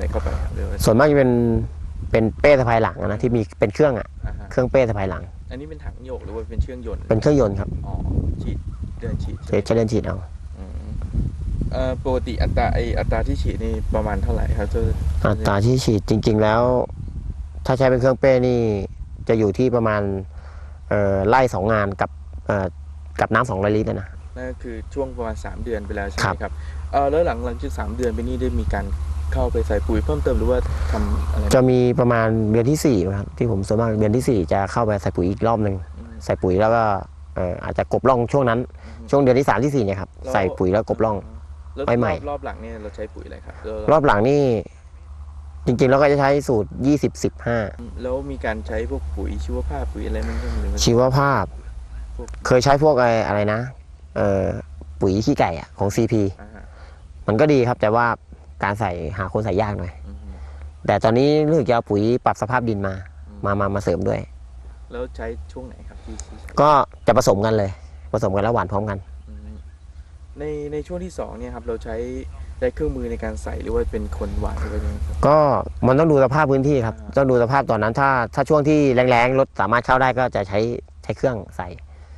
อะไรเข้าไปครับหรือว่าส่วนมากจะเป็นเป็นเป้สะพายหลังอะนะที่มีเป็นเครื่องอะอ่าฮะเครื่องเป้สะพายหลัง อันนี้เป็นถังโยกหรือว่าเป็นเชื่องยนต์เป็นเครื่องยนต์ครับอ๋อฉีดเดินฉีดใช้ใช้เล่นฉีดเอาอืมเอ่อปกติอัตราไออัตราที่ฉีดนี่ประมาณเท่าไหร่ครับเจ้าอัตราที่ฉีดจริง ๆ แล้ว ถ้าใช้เป็นเครื่องเป้นี่จะอยู่ที่ประมาณเอ่อไล่สองงานกับเอ่อกับน้ำสองร้อยลิตรนะนะ นั่นก็คือช่วงประมาณ 3 เดือนไปแล้วใช่ไหครัมบครับเออแล้วหลังหลังจากสามเดือนไปนี่ได้มีการ เข้าไปใส่ปุ๋ยเพิ่มเติมหรือว่าทำอะไรจะมีประมาณเดือนที่สี่ครับที่ผมส่วนมากเดือนที่สี่จะเข้าไปใส่ปุ๋ยอีกรอบหนึ่งอืมใส่ปุ๋ยแล้วก็เอ่ออาจจะกบร่องช่วงนั้น ช่วงเดือนที่สามที่สี่เนี่ยครับแล้วใส่ปุ๋ยแล้วกบร่องแล้วไปใหม่รอบรอบหลังเนี่ยเราใช้ปุ๋ยอะไรครับแล้วรอบหลังนี่จริงๆเราก็จะใช้สูตร 20 15 แล้วมีการใช้พวกปุ๋ยชีวภาพปุ๋ยอะไรมันก็หรือมันชีวภาพพวกเคยใช้พวกไอ้อะไรนะ เอ่อปุ๋ยขี้ไก่อะของ CP อ่าฮะมันก็ดีครับแต่ว่า การใส่หาคนใส่ยากหน่อย อืมแต่ตอนนี้เลือกจะเอาปุ๋ยปรับสภาพดินมา มามามาเสริมด้วย แล้วใช้ช่วงไหนครับที่ที่ใช้ก็จะผสมกันเลย ผสมกันแล้วหวานพร้อมกัน อืมในในช่วงที่สองเนี่ยครับเราใช้ได้เครื่องมือในการใส่หรือว่าเป็นคนหวานหรือว่ายังไงครับ ก็มันต้องดูสภาพพื้นที่ครับ อ่า ต้องดูสภาพตอนนั้น ถ้าถ้าช่วงที่แรงๆรถสามารถเข้าได้ก็จะใช้ใช้เครื่องใส่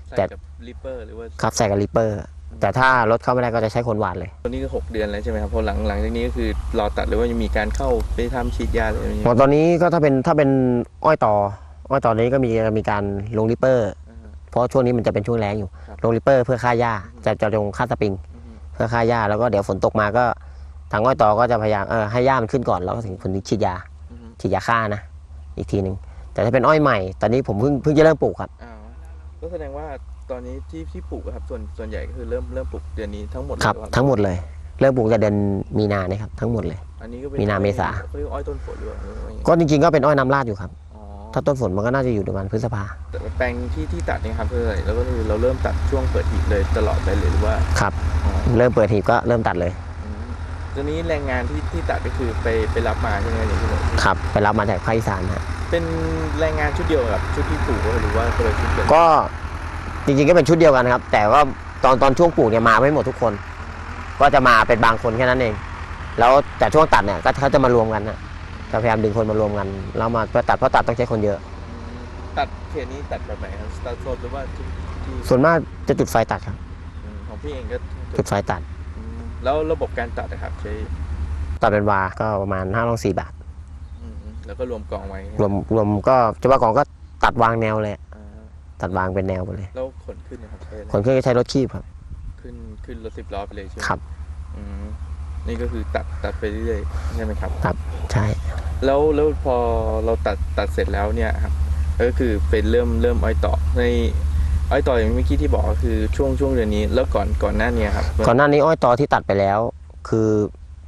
ใส่แต่ กับลิปเปอร์หรือว่าครับใส่กับลิปเปอร์ แต่ถ้ารถเข้าไม่ได้ก็จะใช้คนหวานเลยตัวนี้ก็หกเดือนแล้วใช่ไหมครับพอหลังหลังจากนี้ก็คือรอตัดหรือว่ายังมีการเข้าไปทำฉีดยาอะไรอย่างเงี้ยหมอตอนนี้ก็ถ้าเป็นถ้าเป็นอ้อยต่ออ้อยต่อนี้ก็มีมีการลงลิปเปอร์อ่าฮะเพราะช่วงนี้มันจะเป็นช่วงแรงอยู่ครับ ลงลิปเปอร์เพื่อฆ่าหญ้าจะจะลงฆ่าสปริงอืมเพื่อฆ่าหญ้าแล้วก็เดี๋ยวฝนตกมาก็ทางอ้อยต่อก็จะพยายามเออให้หญ้ามันขึ้นก่อนแล้วก็ถึงผลฉีดยาอืมฉีดยาฆ่านะอีกทีหนึ่งแต่ถ้าเป็นอ้อยใหม่ ตอนนี้ผมเพิ่งเพิ่งจะเริ่มปลูกครับ อ้าวก็แสดงว่า ตอนนี้ที่ที่ปลูกอะครับส่วนส่วนใหญ่ก็คือเริ่มเริ่มปลูกเดือนนี้ทั้งหมดเลยครับหอเปล่าทั้งหมดเลย เริ่มปลูกแต่เดือนมีนาเนี่ยครับทั้งหมดเลย อันนี้ก็เป็นมีนาเมษาเขาเรียกว่าอ้อยต้นฝนหรือเปล่าหรือว่ายังไงก็จริงๆก็เป็นอ้อยน้ำราดอยู่ครับ อ๋อถ้าต้นฝนมันก็น่าจะอยู่ประมาณพฤษภาแต่ว่าแปลงที่ที่ตัดเนี่ยครับคืออะไรแล้วก็คือเราเริ่มตัดช่วงเปิดหีบเลยตลอดไปเลยหรือว่าครับ อ๋อเริ่มเปิดหีบก็เริ่มตัดเลยอืมตอนนี้แรงงานที่ที่ตัดก็คือไปไปรับมาใช่ไหมอย่างที่บอกครับไปรับมาจากภาคอีสานฮะเป็นแรงงานชุดเดียวกับชุดที่ปลูกหรือว่าคนละชุดกันก็ จริงๆก็เป็นชุดเดียวกันครับ แต่ว่าตอนตอนช่วงปลูกเนี่ยมาไม่หมดทุกคน ก็จะมาเป็นบางคนแค่นั้นเอง แล้วแต่ช่วงตัดเนี่ยก็เขาจะมารวมกันนะจะพยายามดึงคนมารวมกันแล้วมาเพื่อตัดเพราะตัดต้องใช้คนเยอะ ตัดเขตนี้ตัดแบบไหนครับตัดสดหรือว่าที่ที่ส่วนมากจะจุดไฟตัดครับ อืมของพี่เองก็จุดไฟตัด อืมแล้วระบบการตัดนะครับใช้ตัดเป็นวา ก็ประมาณ5้าลองสี่บาท อืมแล้วก็รวมกองไว้รวมรวมก็จะว่ากองก็ตัดวางแนวเลยอ่า ตัดวางเป็นแนวไปเลย แล้วขนขึ้นนะครับใช้อะไรคนเครื่องก็ใช้รถคีบครับ ขึ้นขึ้นรถสิบล้อไปเลยใช่ไหมครับ อืมนี่ก็คือตัดตัดไปเรื่อยๆใช่ไหมครับ ใช่ แล้วแล้วพอเราตัดตัดเสร็จแล้วเนี่ยครับก็คือเป็นเริ่มเริ่มอ้อยต่อในอ้อยต่ออย่างเมื่อกี้ที่บอกก็คือช่วงช่วงเดือนนี้ แล้วก่อนก่อนหน้าเนี้ครับก่อนหน้านี้อ้อยตอที่ตัดไปแล้ว คือ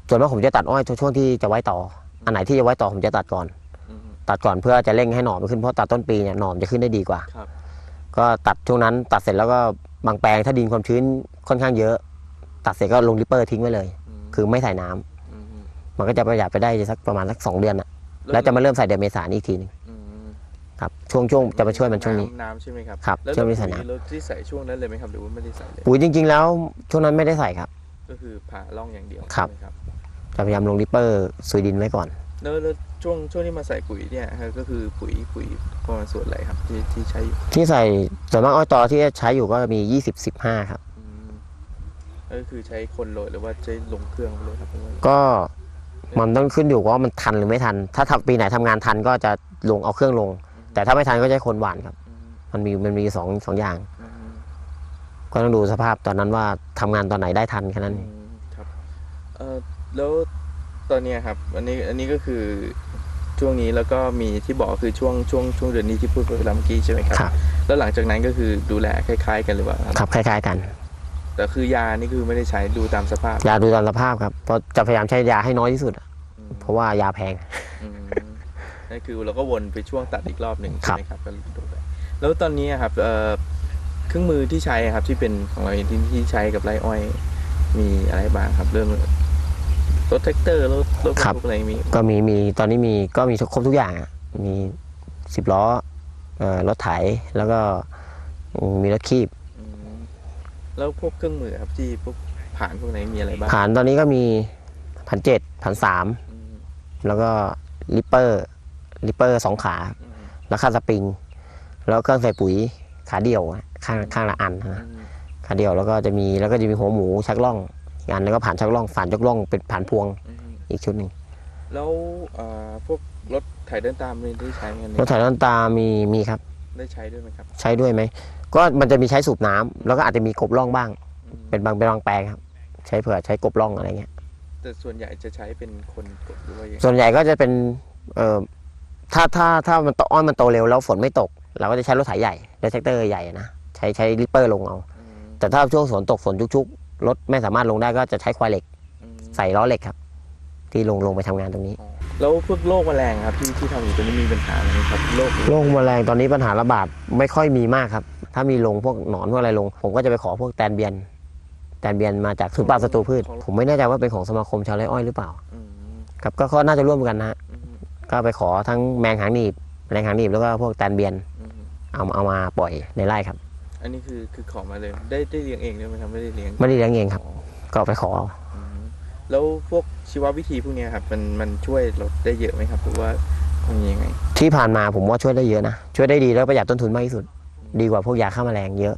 ส่วนมากผมจะตัดอ้อยช่วงที่จะไว้ต่อ อันไหนที่จะไว้ต่อผมจะตัดก่อนอืมตัดก่อนเพื่อจะเร่งให้หน่อมันขึ้นเพราะตัดต้นปีเนี่ยหน่อมนจะขึ้นได้ดีกว่า ครับ ก็ตัดช่วงนั้นตัดเสร็จแล้วก็บางแปลงถ้าดินความชื้นค่อนข้างเยอะ ตัดเสร็จก็ลงริปเปอร์ทิ้งไว้เลยมคือไม่ใส่น้ำมมันก็จะประหยัดไปได้สักประมาณสักสองเดือนอะแล้วจะมาเริ่มใส่เดือนเมษายนอีกทีหนึงอืมครับช่วงช่วงจะมาช่วยมันช่วงนี้ำน้ำใช่ไหมครับครับแล้วช่วงนี้ใส่น้ำปุ๋ยเราที่ใส่ช่วงนั้นเลยไหมครับหรือว่าไม่ได้ใส่เลย ปุ๋ยจริง ๆ แล้วช่วงนั้นไม่ได้ใส่ครับ ก็คือผ่าร่องอย่างเดียวครับ ใช่ไหมครับ จะพยายามลงริปเปอร์ซุยดินไว้ก่อน แล้วแล้วช่วงช่วงที่มาใส่ปุ๋ยเนี่ยฮะก็คือปุ๋ยปุ๋ยประมาณส่วนอะไรครับที่ที่ใช้อยู่ที่ใส่ส่วนมากอ้อยตอที่ใช้อยู่ก็มี20 15ครับ อืมก็คือใช้คนโรยหรือว่าใช้ลงเครื่องไปเลยครับหรือว่าก็มันต้องขึ้นอยู่กับว่ามันทันหรือไม่ทัน ถ้าทำปีไหนทำงานทันก็จะลงเอาเครื่องลง แต่ถ้าไม่ทันก็ใช้คนหวานครับ อืมมันมีมันมีสองสองอย่าง อืม ก็ต้องดูสภาพตอนนั้นว่าทำงานตอนไหนได้ทันแค่นั้นเอง อืมครับเอ่อแล้ว ตอนเนี้ยครับ อันนี้อันนี้ก็คือช่วงนี้แล้วก็มีที่บอกคือช่วงช่วงช่วงเดือนนี้ที่พูดไปแล้วเมื่อกี้ใช่ไหมครับ ครับ แล้วหลังจากนั้นก็คือดูแลคล้าย ๆ กันหรือเปล่าครับครับคล้ายๆกัน แต่คือยานี่คือไม่ได้ใช้ดูตามสภาพยาดูตามสภาพครับเพราะจะพยายามใช้ยาให้น้อยที่สุดอะอืมเพราะว่ายาแพง อืมนั่นคือเราก็วนไปช่วงตัดอีกรอบหนึ่งครัใช่บ ไหมครับก็ดูไปแล้วตอนนี้อะครับเอ่อเครื่องมือที่ใช้อะครับที่เป็นของเราเองที่ที่ใช้กับไรอ้อย มีอะไรบ้างครับ เริ่ม รถแท็กเตอร์รถรถบรรทุกอะไรมีก็มีมีตอนนี้มีก็มีครบทุกอย่างอะมีสิบล้อเอ่อรถไถแล้วก็มีรถคีบ อืมแล้วพวกเครื่องมือครับที่พวกผ่านพวกไหนมีอะไรบ้างผ่านตอนนี้ก็มีพันเจ็ดพันสามอืมแล้วก็ลิปเปอร์ลิปเปอร์สองขา อืมแล้วค่าสปริง แล้วเครื่องใส่ปุ๋ยขาเดี่ยวอะข้างข้างละอันอืนะมขาเดี่ยวแล้วก็จะมีแล้วก็จะมีหัวหมูชักล่อง อีกอันแล้วก็ผ่านชักล่องผ่านชักล่องเป็นผ่านพวงอืมอีกชุดหนึ่งแล้วเอ่อพวกรถไถเดินตามนี่ได้ใช้กันไหมรถไถต้นตามีมีครับ ได้ใช้ด้วยไหมครับ ใช้ด้วยไหมก็มันจะมีใช้สูบน้ำแล้วก็อาจจะมีกบล่องบ้างอืมเป็นบางเป็นบางแปลงครับ ใช้เผื่อใช้กบล่องอะไรเงี้ยแต่ส่วนใหญ่จะใช้เป็นคนกดหรือว่าอย่างส่วนใหญ่ก็จะเป็นเอ่อถ้าถ้าถ้ามันโตอ้อยมันโตเร็วแล้วฝนไม่ตก เราก็จะใช้รถไถใหญ่รถแท็กเตอร์ใหญ่นะใช้ใช้ริปเปอร์ลงเอาอืมแต่ถ้าช่วงฝนตกฝนชุกๆ รถไม่สามารถลงได้ก็จะใช้ควายเหล็กอืมใส่ล้อเหล็กครับ ที่ลงลงไปทำงานตรงนี้อ๋อแล้วพวกโรคแมลงครับที่ที่ทำอยู่ตอนนี้มีปัญหาอะไรไหมครับโรคโรคแมลงตอนนี้ปัญหาระบาดไม่ค่อยมีมากครับ ถ้ามีลงพวกหนอนพวกอะไรลง ผมก็จะไปขอพวกแตนเบียน แตนเบียนมาจากศูนย์ปราบศัตรูพืช ผมไม่แน่ใจว่าเป็นของสมาคมชาวไร่อ้อยหรือเปล่า อืมครับก็ก็น่าจะร่วมกันนะฮะอืมก็ไปขอทั้งแมงหางหนีบแมลงหางหนีบแล้วก็พวกแตนเบียนอืม เอาเอามาปล่อยในไร่ครับ อันนี้คือคือขอมาเลย ได้ได้เลี้ยงเองด้วยไหมครับไม่ได้เลี้ยงไม่ได้เลี้ยงเองครับอ๋อก็ไปขอเอาอืมแล้วพวกชีววิธีพวกเนี้ยครับมันมันช่วยลดได้เยอะไหมครับหรือว่ามันยังไงที่ผ่านมาผมว่าช่วยได้เยอะนะ ช่วยได้ดีแล้วประหยัดต้นทุนมากที่สุด ดีกว่าพวกยาฆ่าแมลงเยอะ